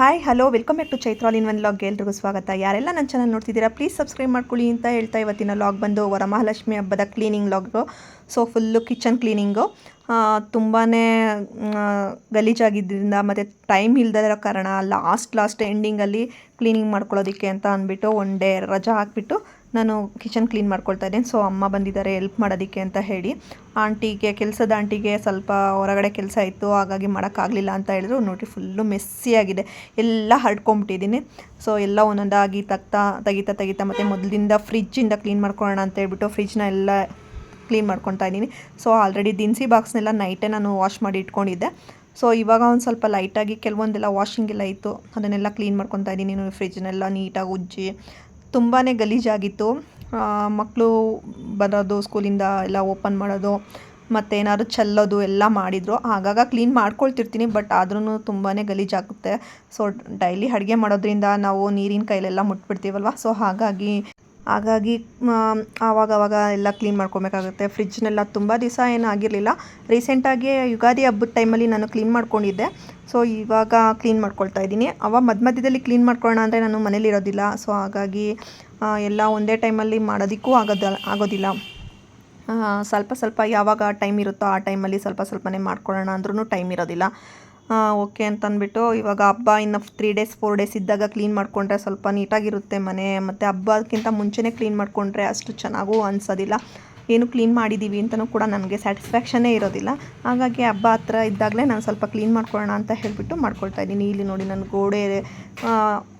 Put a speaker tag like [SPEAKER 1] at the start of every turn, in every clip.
[SPEAKER 1] Hi hello welcome back to ಚೈತ್ರಾಲ್ in one vlog ಎಲ್ರಿಗೂ ಸ್ವಾಗತ. ಯಾರೆಲ್ಲ ನನ್ನ ಚಾನಲ್ ನೋಡ್ತಿದ್ದೀರಾ ಪ್ಲೀಸ್ ಸಬ್ಸ್ಕ್ರೈಬ್ ಮಾಡ್ಕೊಳ್ಳಿ ಅಂತ ಹೇಳ್ತಾ ಇವತ್ತಿನ ಲಾಗ್ ಬಂದು ವರಮಹಾಲಕ್ಷ್ಮಿ ಹಬ್ಬದ cleaning log so full kitchen cleaning ತುಂಬಾ ಗಲೀಜಾಗಿದ್ದರಿಂದ ಮತ್ತು ಟೈಮ್ ಇರೋ ಕಾರಣ ಲಾಸ್ಟ್ ಲಾಸ್ಟ್ ಎಂಡಿಂಗಲ್ಲಿ ಕ್ಲೀನಿಂಗ್ ಮಾಡ್ಕೊಳ್ಳೋದಕ್ಕೆ ಅಂತ ಅಂದ್ಬಿಟ್ಟು ಒನ್ ಡೇ ರಜಾ ಹಾಕ್ಬಿಟ್ಟು ನಾನು ಕಿಚನ್ ಕ್ಲೀನ್ ಮಾಡ್ಕೊಳ್ತಾ ಇದ್ದೀನಿ. ಸೊ ಅಮ್ಮ ಬಂದಿದ್ದಾರೆ ಎಲ್ಪ್ ಮಾಡೋದಕ್ಕೆ ಅಂತ ಹೇಳಿ. ಆಂಟಿಗೆ ಕೆಲಸದ ಆಂಟಿಗೆ ಸ್ವಲ್ಪ ಹೊರಗಡೆ ಕೆಲಸ ಇತ್ತು. ಹಾಗಾಗಿ ಮಾಡೋಕ್ಕಾಗಲಿಲ್ಲ ಅಂತ ಹೇಳಿದ್ರು. ನೋಡಿ ಫುಲ್ಲು ಮೆಸ್ಸಿಯಾಗಿದೆ ಎಲ್ಲ ಹರಡ್ಕೊಂಬಿಟ್ಟಿದ್ದೀನಿ. ಸೊ ಎಲ್ಲ ಒಂದೊಂದಾಗಿ ತಗ್ತಾ, ತೆಗಿತಾ ತೆಗಿತಾ ಮತ್ತು ಮೊದಲಿಂದ ಫ್ರಿಜ್ಜಿಂದ ಕ್ಲೀನ್ ಮಾಡ್ಕೊಳ್ಳೋಣ ಅಂತ ಹೇಳ್ಬಿಟ್ಟು ಫ್ರಿಜ್ನ ಎಲ್ಲ ಕ್ಲೀನ್ ಮಾಡ್ಕೊತಾ ಇದ್ದೀನಿ. ಸೊ ಆಲ್ರೆಡಿ ದಿನಸಿ ಬಾಕ್ಸ್ನೆಲ್ಲ ನೈಟೇ ನಾನು ವಾಶ್ ಮಾಡಿ ಇಟ್ಕೊಂಡಿದ್ದೆ. ಸೊ ಇವಾಗ ಒಂದು ಸ್ವಲ್ಪ ಲೈಟಾಗಿ ಕೆಲವೊಂದೆಲ್ಲ ವಾಷಿಂಗ್ ಎಲ್ಲ ಇತ್ತು. ಅದನ್ನೆಲ್ಲ ಕ್ಲೀನ್ ಮಾಡ್ಕೊತಾ ಇದ್ದೀನಿ. ಫ್ರಿಜ್ನೆಲ್ಲ ನೀಟಾಗಿ ಉಜ್ಜಿ. ತುಂಬಾ ಗಲೀಜಾಗಿತ್ತು. ಮಕ್ಕಳು ಬರೋದು, ಸ್ಕೂಲಿಂದ ಎಲ್ಲ ಓಪನ್ ಮಾಡೋದು, ಮತ್ತು ಏನಾದ್ರು ಚೆಲ್ಲೋದು ಎಲ್ಲ ಮಾಡಿದರು. ಆಗಾಗ ಕ್ಲೀನ್ ಮಾಡ್ಕೊಳ್ತಿರ್ತೀನಿ, ಬಟ್ ಆದ್ರೂ ತುಂಬಾ ಗಲೀಜಾಗುತ್ತೆ. ಸೊ, ಡೈಲಿ ಅಡುಗೆ ಮಾಡೋದ್ರಿಂದ ನಾವು ನೀರಿನ ಕೈಲೆಲ್ಲ ಮುಟ್ಬಿಡ್ತೀವಲ್ವ? ಸೊ, ಹಾಗಾಗಿ ಹಾಗಾಗಿ ಆವಾಗವಾಗ ಆವಾಗ ಎಲ್ಲ ಕ್ಲೀನ್ ಮಾಡ್ಕೊಬೇಕಾಗುತ್ತೆ. ಫ್ರಿಜ್ನೆಲ್ಲ ತುಂಬ ದಿವಸ ಏನು ಆಗಿರಲಿಲ್ಲ. ರೀಸೆಂಟಾಗಿ ಯುಗಾದಿ ಹಬ್ಬದ ಟೈಮಲ್ಲಿ ನಾನು ಕ್ಲೀನ್ ಮಾಡ್ಕೊಂಡಿದ್ದೆ. ಸೊ ಇವಾಗ ಕ್ಲೀನ್ ಮಾಡ್ಕೊಳ್ತಾ ಇದ್ದೀನಿ. ಅವಾಗ ಮಧ್ಯ ಮಧ್ಯದಲ್ಲಿ ಕ್ಲೀನ್ ಮಾಡ್ಕೊಳ್ಳೋಣ ಅಂದರೆ ನಾನು ಮನೇಲಿರೋದಿಲ್ಲ ಸೊ ಹಾಗಾಗಿ ಎಲ್ಲ ಒಂದೇ ಟೈಮಲ್ಲಿ ಮಾಡೋದಕ್ಕೂ ಆಗೋದ, ಆಗೋದಿಲ್ಲ. ಸ್ವಲ್ಪ ಸ್ವಲ್ಪ ಯಾವಾಗ ಟೈಮ್ ಇರುತ್ತೋ ಆ ಟೈಮಲ್ಲಿ ಸ್ವಲ್ಪ ಸ್ವಲ್ಪನೇ ಮಾಡ್ಕೊಳ್ಳೋಣ ಅಂದ್ರೂ ಟೈಮ್ ಇರೋದಿಲ್ಲ. ಓಕೆ ಅಂತ ಅಂದ್ಬಿಟ್ಟು ಇವಾಗ ಹಬ್ಬ ಇನ್ನು ತ್ರೀ ಡೇಸ್ ಫೋರ್ ಡೇಸ್ ಇದ್ದಾಗ ಕ್ಲೀನ್ ಮಾಡಿಕೊಂಡ್ರೆ ಸ್ವಲ್ಪ ನೀಟಾಗಿರುತ್ತೆ ಮನೆ. ಮತ್ತು ಹಬ್ಬಕ್ಕಿಂತ ಮುಂಚೆನೇ ಕ್ಲೀನ್ ಮಾಡಿಕೊಂಡ್ರೆ ಅಷ್ಟು ಚೆನ್ನಾಗೂ ಅನಿಸೋದಿಲ್ಲ. ಏನು ಕ್ಲೀನ್ ಮಾಡಿದ್ದೀವಿ ಅಂತಲೂ ಕೂಡ ನನಗೆ ಸ್ಯಾಟಿಸ್ಫ್ಯಾಕ್ಷನೇ ಇರೋದಿಲ್ಲ. ಹಾಗಾಗಿ ಹಬ್ಬ ಹತ್ರ ಇದ್ದಾಗಲೇ ನಾನು ಸ್ವಲ್ಪ ಕ್ಲೀನ್ ಮಾಡ್ಕೊಳ್ಳೋಣ ಅಂತ ಹೇಳಿಬಿಟ್ಟು ಮಾಡ್ಕೊಳ್ತಾ ಇದ್ದೀನಿ. ಇಲ್ಲಿ ನೋಡಿ ನನ್ನ ಗೋಡೆ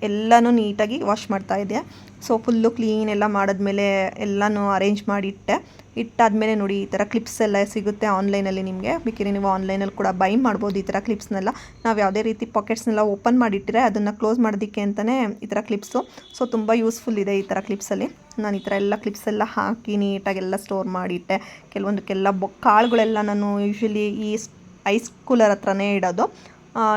[SPEAKER 1] ಎಲ್ಲನೂ ನೀಟಾಗಿ ವಾಶ್ ಮಾಡ್ತಾ ಇದ್ದೆ ಸೊ ಫುಲ್ಲು ಕ್ಲೀನ್ ಎಲ್ಲ ಮಾಡಿದ್ಮೇಲೆ ಎಲ್ಲನೂ ಅರೇಂಜ್ ಮಾಡಿಟ್ಟೆ. ಇಟ್ಟಾದಮೇಲೆ ನೋಡಿ ಈ ಥರ ಕ್ಲಿಪ್ಸ್ ಎಲ್ಲ ಸಿಗುತ್ತೆ ಆನ್ಲೈನಲ್ಲಿ ನಿಮಗೆ. ಬೇಕಿದ್ರೆ ನೀವು ಆನ್ಲೈನಲ್ಲಿ ಕೂಡ ಬೈ ಮಾಡ್ಬೋದು ಈ ಥರ ಕ್ಲಿಪ್ಸ್ನೆಲ್ಲ ನಾವು ಯಾವುದೇ ರೀತಿ ಪಾಕೆಟ್ಸ್ನೆಲ್ಲ ಓಪನ್ ಮಾಡಿಟ್ಟಿರೆ ಅದನ್ನು ಕ್ಲೋಸ್ ಮಾಡೋದಕ್ಕೆ ಅಂತಲೇ ಈ ಥರ ಕ್ಲಿಪ್ಸು ಸೊ ತುಂಬ ಯೂಸ್ಫುಲ್ ಇದೆ ಈ ಥರ ಕ್ಲಿಪ್ಸಲ್ಲಿ ನಾನು ಈ ಥರ ಎಲ್ಲ ಕ್ಲಿಪ್ಸ್ ಎಲ್ಲ ಹಾಕಿ ನೀಟಾಗೆಲ್ಲ ಸ್ಟೋರ್ ಮಾಡಿಟ್ಟೆ. ಕೆಲವೊಂದಕ್ಕೆಲ್ಲ ಬೊ, ಕಾಳುಗಳೆಲ್ಲ ನಾನು ಯೂಶ್ವಲಿ ಈ ಐಸ್ ಕೂಲರ್ ಹತ್ರನೇ ಇಡೋದು.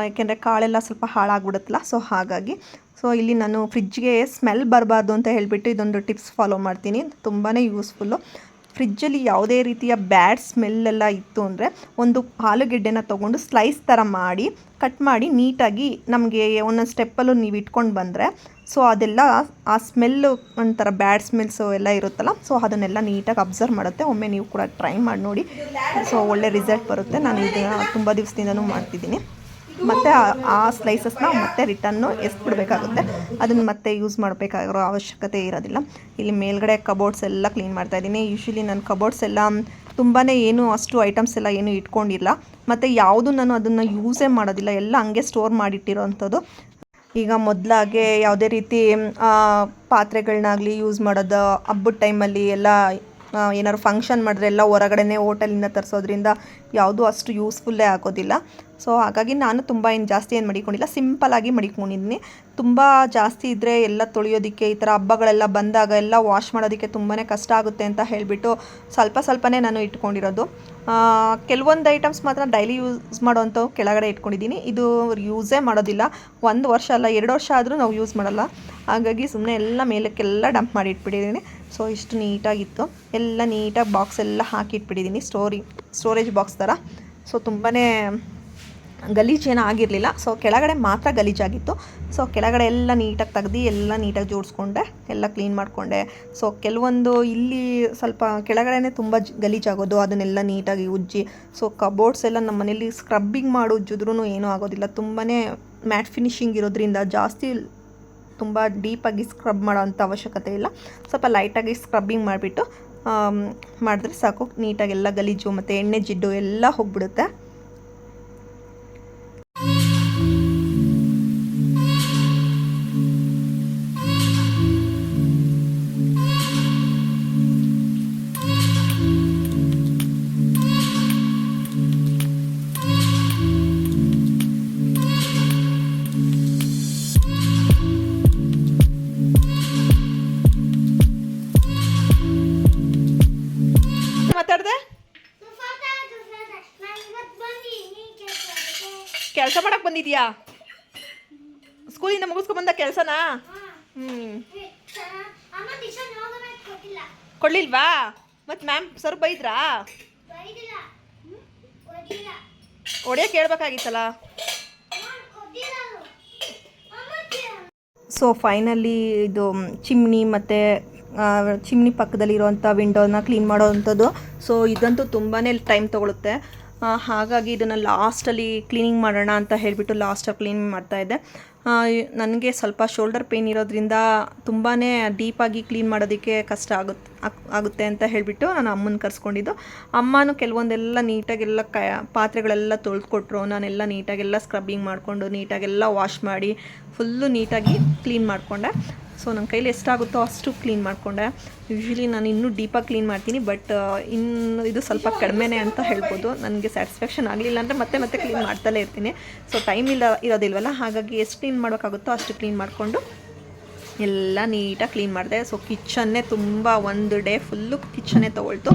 [SPEAKER 1] ಏಕೆಂದರೆ ಕಾಳೆಲ್ಲ ಸ್ವಲ್ಪ ಹಾಳಾಗ್ಬಿಡುತ್ತಲ್ಲ ಸೊ ಹಾಗಾಗಿ. ಸೊ ಇಲ್ಲಿ ನಾನು ಫ್ರಿಜ್ಗೆ ಸ್ಮೆಲ್ ಬರಬಾರ್ದು ಅಂತ ಹೇಳಿಬಿಟ್ಟು ಇದೊಂದು ಟಿಪ್ಸ್ ಫಾಲೋ ಮಾಡ್ತೀನಿ. ತುಂಬಾ ಯೂಸ್ಫುಲ್ಲು ಫ್ರಿಜ್ಜಲ್ಲಿ ಯಾವುದೇ ರೀತಿಯ ಬ್ಯಾಡ್ ಸ್ಮೆಲ್ಲೆಲ್ಲ ಇತ್ತು ಅಂದರೆ ಒಂದು ಆಲೂಗೆಡ್ಡೆನ ತೊಗೊಂಡು ಸ್ಲೈಸ್ ಥರ ಮಾಡಿ, ಕಟ್ ಮಾಡಿ ನೀಟಾಗಿ ನಮಗೆ ಒಂದೊಂದು ಸ್ಟೆಪ್ಪಲ್ಲೂ ನೀವು ಇಟ್ಕೊಂಡು ಬಂದರೆ, ಸೊ ಅದೆಲ್ಲ ಆ ಸ್ಮೆಲ್ಲು ಒಂಥರ ಬ್ಯಾಡ್ ಸ್ಮೆಲ್ಸು ಎಲ್ಲ ಇರುತ್ತಲ್ಲ, ಸೊ ಅದನ್ನೆಲ್ಲ ನೀಟಾಗಿ ಅಬ್ಸರ್ವ್ ಮಾಡುತ್ತೆ. ಒಮ್ಮೆ ನೀವು ಕೂಡ ಟ್ರೈ ಮಾಡಿ ನೋಡಿ. ಸೊ ಒಳ್ಳೆ ರಿಸಲ್ಟ್ ಬರುತ್ತೆ. ನಾನು ಇದನ್ನು ತುಂಬ ದಿವಸದಿಂದನೂ ಮಾಡ್ತಿದ್ದೀನಿ. ಮತ್ತು ಆ ಸ್ಲೈಸಸ್ನ ಮತ್ತೆ ರಿಟರ್ನು ಎಸ್ಬಿಡ್ಬೇಕಾಗುತ್ತೆ ಅದನ್ನು ಮತ್ತೆ ಯೂಸ್ ಮಾಡಬೇಕಾಗಿರೋ ಅವಶ್ಯಕತೆ ಇರೋದಿಲ್ಲ. ಇಲ್ಲಿ ಮೇಲ್ಗಡೆ ಕಬೋರ್ಡ್ಸ್ ಎಲ್ಲ ಕ್ಲೀನ್ ಮಾಡ್ತಾ ಇದ್ದೀನಿ. ಯೂಶ್ವಲಿ ನಾನು ಕಬೋರ್ಡ್ಸ್ ಎಲ್ಲ ತುಂಬಾ ಏನು ಅಷ್ಟು ಐಟಮ್ಸ್ ಎಲ್ಲ ಏನು ಇಟ್ಕೊಂಡಿಲ್ಲ. ಮತ್ತು ಯಾವುದು ನಾನು ಅದನ್ನು ಯೂಸೇ ಮಾಡೋದಿಲ್ಲ. ಎಲ್ಲ ಹಂಗೆ ಸ್ಟೋರ್ ಮಾಡಿಟ್ಟಿರೋವಂಥದ್ದು ಈಗ ಮೊದಲಾಗೆ ಯಾವುದೇ ರೀತಿ ಪಾತ್ರೆಗಳನ್ನಾಗಲಿ ಯೂಸ್ ಮಾಡೋದು, ಹಬ್ಬದ ಟೈಮಲ್ಲಿ ಎಲ್ಲ ಏನಾದ್ರು ಫಂಕ್ಷನ್ ಮಾಡಿದ್ರೆ ಎಲ್ಲ ಹೊರಗಡೆನೇ ಹೋಟೆಲಿಂದ ತರಿಸೋದ್ರಿಂದ ಯಾವುದೂ ಅಷ್ಟು ಯೂಸ್ಫುಲ್ಲೇ ಆಗೋದಿಲ್ಲ. ಸೊ ಹಾಗಾಗಿ ನಾನು ತುಂಬ ಏನು ಜಾಸ್ತಿ ಏನು ಮಡಿಕೊಂಡಿಲ್ಲ. ಸಿಂಪಲಾಗಿ ಮಡಿಕೊಂಡಿದ್ದೀನಿ ತುಂಬ ಜಾಸ್ತಿ ಇದ್ದರೆ ಎಲ್ಲ ತೊಳೆಯೋದಕ್ಕೆ, ಈ ಥರ ಹಬ್ಬಗಳೆಲ್ಲ ಬಂದಾಗ ಎಲ್ಲ ವಾಶ್ ಮಾಡೋದಕ್ಕೆ ತುಂಬಾ ಕಷ್ಟ ಆಗುತ್ತೆ ಅಂತ ಹೇಳಿಬಿಟ್ಟು ಸ್ವಲ್ಪ ಸ್ವಲ್ಪನೇ ನಾನು ಇಟ್ಕೊಂಡಿರೋದು. ಕೆಲವೊಂದು ಐಟಮ್ಸ್ ಮಾತ್ರ ಡೈಲಿ ಯೂಸ್ ಮಾಡೋವಂಥವು ಕೆಳಗಡೆ ಇಟ್ಕೊಂಡಿದ್ದೀನಿ. ಇದು ಯೂಸೇ ಮಾಡೋದಿಲ್ಲ. ಒಂದು ವರ್ಷ ಅಲ್ಲ, ಎರಡು ವರ್ಷ ಆದರೂ ನಾವು ಯೂಸ್ ಮಾಡಲ್ಲ. ಹಾಗಾಗಿ ಸುಮ್ಮನೆ ಎಲ್ಲ ಮೇಲಕ್ಕೆಲ್ಲ ಡಂಪ್ ಮಾಡಿ ಇಟ್ಬಿಟ್ಟಿದ್ದೀನಿ. ಸೊ ಇಷ್ಟು ನೀಟಾಗಿತ್ತು. ಎಲ್ಲ ನೀಟಾಗಿ ಬಾಕ್ಸ್ ಎಲ್ಲ ಹಾಕಿ ಇಟ್ಬಿಟ್ಟಿದ್ದೀನಿ. ಸ್ಟೋರಿ ಸ್ಟೋರೇಜ್ ಬಾಕ್ಸ್ ಥರ. ಸೊ ತುಂಬಾ ಗಲೀಜೇನೂ ಆಗಿರಲಿಲ್ಲ. ಸೊ ಕೆಳಗಡೆ ಮಾತ್ರ ಗಲೀಜಾಗಿತ್ತು. ಸೊ ಕೆಳಗಡೆ ಎಲ್ಲ ನೀಟಾಗಿ ತೆಗ್ದು, ಎಲ್ಲ ನೀಟಾಗಿ ಜೋಡಿಸ್ಕೊಂಡೆ, ಎಲ್ಲ ಕ್ಲೀನ್ ಮಾಡಿಕೊಂಡೆ. ಸೊ ಕೆಲವೊಂದು ಇಲ್ಲಿ ಸ್ವಲ್ಪ ಕೆಳಗಡೆನೇ ತುಂಬ ಗಲೀಜಾಗೋದು, ಅದನ್ನೆಲ್ಲ ನೀಟಾಗಿ ಉಜ್ಜಿ. ಸೊ ಕಬೋರ್ಡ್ಸ್ ಎಲ್ಲ ನಮ್ಮ ಮನೇಲಿ ಸ್ಕ್ರಬ್ಬಿಂಗ್ ಮಾಡಿ ಉಜ್ಜಿದ್ರೂ ಏನೂ ಆಗೋದಿಲ್ಲ. ತುಂಬಾ ಮ್ಯಾಟ್ ಫಿನಿಶಿಂಗ್ ಇರೋದ್ರಿಂದ ಜಾಸ್ತಿ ತುಂಬ ಡೀಪಾಗಿ ಸ್ಕ್ರಬ್ ಮಾಡೋವಂಥ ಅವಶ್ಯಕತೆ ಇಲ್ಲ. ಸ್ವಲ್ಪ ಲೈಟಾಗಿ ಸ್ಕ್ರಬ್ಬಿಂಗ್ ಮಾಡಿಬಿಟ್ಟು ಮಾಡಿದ್ರೆ ಸಾಕು. ನೀಟಾಗೆಲ್ಲ ಗಲೀಜು ಮತ್ತು ಎಣ್ಣೆ ಜಿಡ್ಡು ಎಲ್ಲ ಹೋಗ್ಬಿಡುತ್ತೆ. ಕೆಲಸ ಮಾಡಕ್ಕೆ ಬಂದಿದ್ಯಾ? ಸ್ಕೂಲಿಂದ ಮುಗಿಸ್ಕೊಂಡ್ ಬಂದ ಕೆಲಸನಾ? ಹ್ಞೂ ಕೊಡ್ಲಿಲ್ವಾ? ಮತ್ತು ಮ್ಯಾಮ್ ಸರ್ ಬೈದ್ರಾ? ಒಡೆಯ ಹೇಳ್ಬೇಕಾಗಿತ್ತಲ್ಲ? ಸೊ ಫೈನಲಿ ಇದು ಚಿಮ್ನಿ ಮತ್ತು ಚಿಮ್ನಿ ಪಕ್ಕದಲ್ಲಿರುವಂಥ ವಿಂಡೋನ ಕ್ಲೀನ್ ಮಾಡೋವಂಥದ್ದು ಸೊ ಇದಂತೂ ತುಂಬಾ ಟೈಮ್ ತೊಗೊಳುತ್ತೆ. ಹಾಗಾಗಿ ಇದನ್ನು ಲಾಸ್ಟಲ್ಲಿ ಕ್ಲೀನಿಂಗ್ ಮಾಡೋಣ ಅಂತ ಹೇಳಿಬಿಟ್ಟು ಲಾಸ್ಟಲ್ಲಿ ಕ್ಲೀನಿಂಗ್ ಮಾಡ್ತಾಯಿದ್ದೆ ನನಗೆ ಸ್ವಲ್ಪ ಶೋಲ್ಡರ್ ಪೇನ್ ಇರೋದ್ರಿಂದ ತುಂಬಾ ಡೀಪಾಗಿ ಕ್ಲೀನ್ ಮಾಡೋದಕ್ಕೆ ಕಷ್ಟ ಆಗುತ್ತೆ ಆಗುತ್ತೆ ಅಂತ ಹೇಳಿಬಿಟ್ಟು ನಾನು ಅಮ್ಮನ ಕರ್ಸ್ಕೊಂಡಿದ್ದು. ಅಮ್ಮನೂ ಕೆಲವೊಂದೆಲ್ಲ ನೀಟಾಗೆಲ್ಲ ಕ, ಪಾತ್ರೆಗಳೆಲ್ಲ ತೊಳೆದುಕೊಟ್ರು. ನಾನೆಲ್ಲ ನೀಟಾಗೆಲ್ಲ ಸ್ಕ್ರಬ್ಬಿಂಗ್ ಮಾಡಿಕೊಂಡು ನೀಟಾಗೆಲ್ಲ ವಾಶ್ ಮಾಡಿ ಫುಲ್ಲು ನೀಟಾಗಿ ಕ್ಲೀನ್ ಮಾಡಿಕೊಂಡೆ. ಸೊ ನನ್ನ ಕೈಲಿ ಎಷ್ಟಾಗುತ್ತೋ ಅಷ್ಟು ಕ್ಲೀನ್ ಮಾಡಿಕೊಂಡೆ. ಯೂಶ್ವಲಿ ನಾನು ಇನ್ನೂ ಡೀಪಾಗಿ ಕ್ಲೀನ್ ಮಾಡ್ತೀನಿ ಬಟ್ ಇನ್ನು ಇದು ಸ್ವಲ್ಪ ಕಡಿಮೆನೇ ಅಂತ ಹೇಳ್ಬೋದು. ನನಗೆ ಸ್ಯಾಟಿಸ್ಫ್ಯಾಕ್ಷನ್ ಆಗಲಿಲ್ಲ ಅಂದರೆ ಮತ್ತೆ ಮತ್ತೆ ಕ್ಲೀನ್ ಮಾಡ್ತಲೇ ಇರ್ತೀನಿ. ಸೊ ಟೈಮ್ ಇಲ್ಲ, ಇರೋದಿಲ್ವಲ್ಲ, ಹಾಗಾಗಿ ಎಷ್ಟು ಕ್ಲೀನ್ ಮಾಡೋಕ್ಕಾಗುತ್ತೋ ಅಷ್ಟು ಕ್ಲೀನ್ ಮಾಡಿಕೊಂಡು ಎಲ್ಲ ನೀಟಾಗಿ ಕ್ಲೀನ್ ಮಾಡಿದೆ. ಸೊ ಕಿಚನ್ನೇ ತುಂಬ ಒಂದು ಡೇ ಫುಲ್ಲು ಕಿಚನ್ನೇ ತೊಗೊಳ್ತು.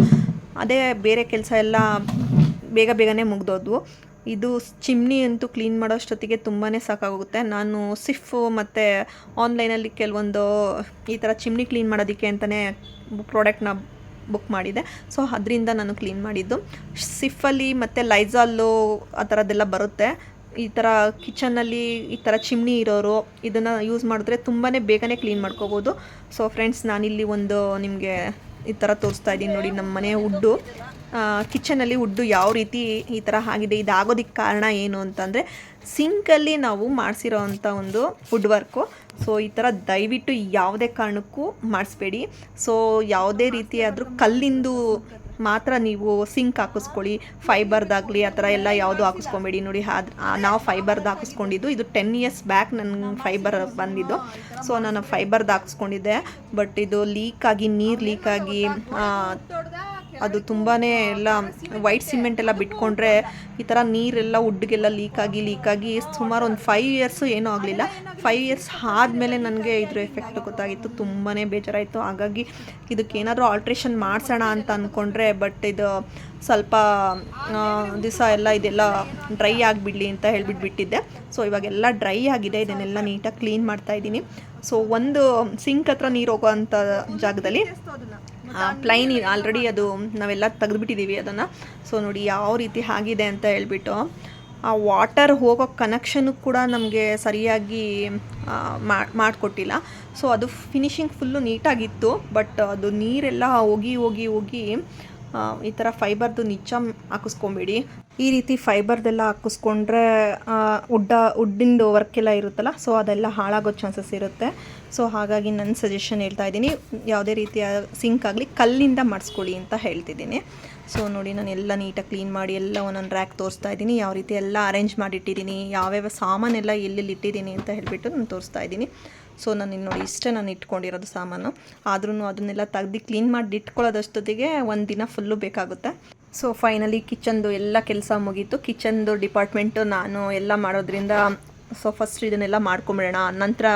[SPEAKER 1] ಅದೇ ಬೇರೆ ಕೆಲಸ ಎಲ್ಲ ಬೇಗ ಬೇಗನೆ ಮುಗ್ದೋದ್ವು. ಇದು ಚಿಮ್ನಿ ಅಂತೂ ಕ್ಲೀನ್ ಮಾಡೋಷ್ಟೊತ್ತಿಗೆ ತುಂಬಾ ಸಾಕಾಗುತ್ತೆ ನಾನು ಸಿಫ್ ಮತ್ತು ಆನ್ಲೈನಲ್ಲಿ ಕೆಲವೊಂದು ಈ ಥರ ಚಿಮ್ನಿ ಕ್ಲೀನ್ ಮಾಡೋದಕ್ಕೆ ಅಂತಲೇ ಪ್ರಾಡಕ್ಟ್ನ ಬುಕ್ ಮಾಡಿದೆ. ಸೊ, ಅದರಿಂದ ನಾನು ಕ್ಲೀನ್ ಮಾಡಿದ್ದು. ಸಿಫಲ್ಲಿ ಮತ್ತು ಲೈಝಾಲು ಆ ಥರದ್ದೆಲ್ಲ ಬರುತ್ತೆ. ಈ ಥರ ಕಿಚನಲ್ಲಿ ಈ ಥರ ಚಿಮ್ನಿ ಇರೋರು ಇದನ್ನು ಯೂಸ್ ಮಾಡಿದ್ರೆ ತುಂಬಾ ಬೇಗನೆ ಕ್ಲೀನ್ ಮಾಡ್ಕೋಬೋದು. ಸೊ, ಫ್ರೆಂಡ್ಸ್, ನಾನಿಲ್ಲಿ ಒಂದು ನಿಮಗೆ ಈ ಥರ ತೋರಿಸ್ತಾ ಇದ್ದೀನಿ ನೋಡಿ, ನಮ್ಮ ಮನೆ ಉಡ್ಡು. ಕಿಚನಲ್ಲಿ ಉಡ್ಡು ಯಾವ ರೀತಿ ಈ ಥರ ಆಗಿದೆ ಇದಾಗೋದಕ್ಕೆ ಕಾರಣ ಏನು ಅಂತಂದರೆ ಸಿಂಕಲ್ಲಿ ನಾವು ಮಾಡಿಸಿರೋ ಅಂಥ ಒಂದು ಫುಡ್ ವರ್ಕು ಸೊ ಈ ಥರ ದಯವಿಟ್ಟು ಯಾವುದೇ ಕಾರಣಕ್ಕೂ ಮಾಡಿಸ್ಬೇಡಿ. ಸೊ ಯಾವುದೇ ರೀತಿಯಾದರೂ ಕಲ್ಲಿಂದು ಮಾತ್ರ ನೀವು ಸಿಂಕ್ ಹಾಕಿಸ್ಕೊಳ್ಳಿ. ಫೈಬರ್ದಾಗಲಿ ಆ ಥರ ಎಲ್ಲ ಯಾವುದು ಹಾಕಿಸ್ಕೊಬೇಡಿ. ನೋಡಿ ಅದು ನಾವು ಫೈಬರ್ದು ಹಾಕಿಸ್ಕೊಂಡಿದ್ದು ಇದು ಟೆನ್ ಇಯರ್ಸ್ ಬ್ಯಾಕ್ ನನ್ನ ಫೈಬರ್ ಬಂದಿದ್ದು. ಸೊ ನಾನು ಫೈಬರ್ದು ಹಾಕಿಸ್ಕೊಂಡಿದ್ದೆ. ಬಟ್ ಇದು ಲೀಕ್ ಆಗಿ ನೀರು ಲೀಕ್ ಆಗಿ ಆ, ಅದು ತುಂಬಾ ಎಲ್ಲ ವೈಟ್ ಸಿಮೆಂಟ್ ಎಲ್ಲ ಬಿಟ್ಕೊಂಡ್ರೆ ಈ ಥರ ನೀರೆಲ್ಲ ಉಡ್ಗೆಲ್ಲ ಲೀಕ್ ಆಗಿ ಲೀಕ್ ಆಗಿ ಸುಮಾರು ಒಂದು ಫೈವ್ ಇಯರ್ಸು ಏನೂ ಆಗಲಿಲ್ಲ. ಫೈವ್ ಇಯರ್ಸ್ ಆದಮೇಲೆ ನನಗೆ ಇದ್ರ ಎಫೆಕ್ಟ್ ಗೊತ್ತಾಗಿತ್ತು. ತುಂಬಾ ಬೇಜಾರಾಯಿತು. ಹಾಗಾಗಿ ಇದಕ್ಕೆ ಏನಾದರೂ ಆಲ್ಟ್ರೇಷನ್ ಮಾಡಿಸೋಣ ಅಂತ ಅಂದ್ಕೊಂಡ್ರೆ ಬಟ್ ಇದು ಸ್ವಲ್ಪ ದಿವಸ ಎಲ್ಲ ಇದೆಲ್ಲ ಡ್ರೈ ಆಗಿಬಿಡಲಿ ಅಂತ ಹೇಳ್ಬಿಟ್ಟು ಬಿಟ್ಟಿದ್ದೆ. ಸೊ ಇವಾಗೆಲ್ಲ ಡ್ರೈ ಆಗಿದೆ. ಇದನ್ನೆಲ್ಲ ನೀಟಾಗಿ ಕ್ಲೀನ್ ಮಾಡ್ತಾ ಇದ್ದೀನಿ. ಸೊ ಒಂದು ಸಿಂಕ್ ಹತ್ರ ನೀರು ಹೋಗೋ ಅಂಥ ಜಾಗದಲ್ಲಿ ಪ್ಲೈನ್ ಆಲ್ರೆಡಿ ಅದು ನಾವೆಲ್ಲ ತೆಗೆದುಬಿಟ್ಟಿದ್ದೀವಿ ಅದನ್ನು. ಸೊ ನೋಡಿ ಯಾವ ರೀತಿ ಆಗಿದೆ ಅಂತ ಹೇಳ್ಬಿಟ್ಟು, ಆ ವಾಟರ್ ಹೋಗೋ ಕನೆಕ್ಷನು ಕೂಡ ನಮಗೆ ಸರಿಯಾಗಿ ಮಾಡಿಕೊಟ್ಟಿಲ್ಲ. ಸೊ ಅದು ಫಿನಿಶಿಂಗ್ ಫುಲ್ಲು ನೀಟಾಗಿತ್ತು ಬಟ್ ಅದು ನೀರೆಲ್ಲ ಹೋಗಿ ಹೋಗಿ ಹೋಗಿ ಈ ಥರ ಫೈಬರ್ದು ನಿಚ್ಚ ಹಾಕಿಸ್ಕೊಬೇಡಿ. ಈ ರೀತಿ ಫೈಬರ್ದೆಲ್ಲ ಹಾಕಿಸ್ಕೊಂಡ್ರೆ ಉಡ್ಡ, ಉಡ್ಡಿಂದು ವರ್ಕ್ ಎಲ್ಲ ಇರುತ್ತಲ್ಲ ಸೊ ಅದೆಲ್ಲ ಹಾಳಾಗೋ ಚಾನ್ಸಸ್ ಇರುತ್ತೆ. ಸೊ ಹಾಗಾಗಿ ನನ್ನ ಸಜೆಷನ್ ಹೇಳ್ತಾ ಇದ್ದೀನಿ, ಯಾವುದೇ ರೀತಿಯ ಸಿಂಕ್ ಆಗಲಿ ಕಲ್ಲಿಂದ ಮಾಡಿಸ್ಕೊಳ್ಳಿ ಅಂತ ಹೇಳ್ತಿದ್ದೀನಿ. ಸೊ ನೋಡಿ, ನಾನು ಎಲ್ಲ ನೀಟಾಗಿ ಕ್ಲೀನ್ ಮಾಡಿ, ಎಲ್ಲ ಒಂದೊಂದು ರ್ಯಾಕ್ ತೋರಿಸ್ತಾ ಇದ್ದೀನಿ, ಯಾವ ರೀತಿ ಎಲ್ಲ ಅರೇಂಜ್ ಮಾಡಿಟ್ಟಿದ್ದೀನಿ, ಯಾವ್ಯಾವ ಸಾಮಾನೆಲ್ಲ ಎಲ್ಲೆಲ್ಲಿ ಇಟ್ಟಿದ್ದೀನಿ ಅಂತ ಹೇಳಿಬಿಟ್ಟು ನಾನು ತೋರಿಸ್ತಾ ಇದ್ದೀನಿ. ಸೊ ನಾನು ಇಲ್ಲಿ ನೋಡಿ ಇಷ್ಟೇ ನಾನು ಇಟ್ಕೊಂಡಿರೋದು ಸಾಮಾನು. ಆದ್ರೂ ಅದನ್ನೆಲ್ಲ ತೆಗ್ದು ಕ್ಲೀನ್ ಮಾಡಿ ಇಟ್ಕೊಳ್ಳೋದಷ್ಟೊತ್ತಿಗೆ ಒಂದು ದಿನ ಫುಲ್ಲು ಬೇಕಾಗುತ್ತೆ. ಸೊ ಫೈನಲಿ ಕಿಚನ್ದು ಎಲ್ಲ ಕೆಲಸ ಮುಗೀತು. ಕಿಚನ್ದು ಡಿಪಾರ್ಟ್ಮೆಂಟು ನಾನು ಎಲ್ಲ ಮಾಡೋದ್ರಿಂದ ಸೊ ಫಸ್ಟ್ ಇದನ್ನೆಲ್ಲ ಮಾಡ್ಕೊಂಬಿಡೋಣ. ನಂತರ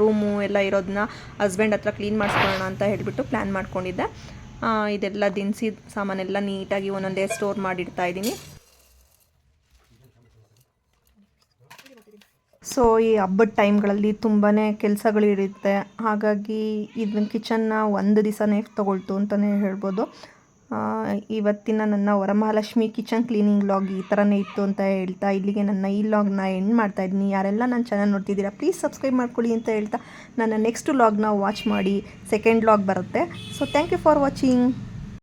[SPEAKER 1] ರೂಮು ಎಲ್ಲ ಇರೋದನ್ನ ಹಸ್ಬೆಂಡ್ ಹತ್ರ ಕ್ಲೀನ್ ಮಾಡಿಸ್ಕೊಳ್ಳೋಣ ಅಂತ ಹೇಳಿಬಿಟ್ಟು ಪ್ಲ್ಯಾನ್ ಮಾಡ್ಕೊಂಡಿದ್ದೆ. ಇದೆಲ್ಲ ದಿನಸಿ ಸಾಮಾನೆಲ್ಲ ನೀಟಾಗಿ ಒಂದೊಂದೇ ಸ್ಟೋರ್ ಮಾಡಿಡ್ತಾ ಇದ್ದೀನಿ. ಸೊ ಈ ಹಬ್ಬದ ಟೈಮ್ಗಳಲ್ಲಿ ತುಂಬಾ ಕೆಲಸಗಳು ಇರುತ್ತೆ. ಹಾಗಾಗಿ ಇದನ್ನ ಕಿಚನ್ನ ಒಂದು ದಿವಸನೇ ತಗೊಳ್ತು ಅಂತಲೇ ಹೇಳ್ಬೋದು. ಇವತ್ತಿನ ನನ್ನ ವರಮಹಾಲಕ್ಷ್ಮಿ ಕಿಚನ್ ಕ್ಲೀನಿಂಗ್ ಲಾಗ್ ಈ ಥರನೇ ಇತ್ತು ಅಂತ ಹೇಳ್ತಾ ಇಲ್ಲಿಗೆ ನನ್ನ ಈ ಲಾಗ್ನ ಎಂಡ್ ಮಾಡ್ತಾ ಇದ್ದೀನಿ. ಯಾರೆಲ್ಲ ನನ್ನ ಚಾನಲ್ ನೋಡ್ತಿದ್ದೀರಾ, ಪ್ಲೀಸ್ ಸಬ್ಸ್ಕ್ರೈಬ್ ಮಾಡ್ಕೊಳ್ಳಿ ಅಂತ ಹೇಳ್ತಾ ನನ್ನ ನೆಕ್ಸ್ಟ್ ಲಾಗ್ನ ವಾಚ್ ಮಾಡಿ ಸೆಕೆಂಡ್ ಲಾಗ್ ಬರುತ್ತೆ. So thank you for watching.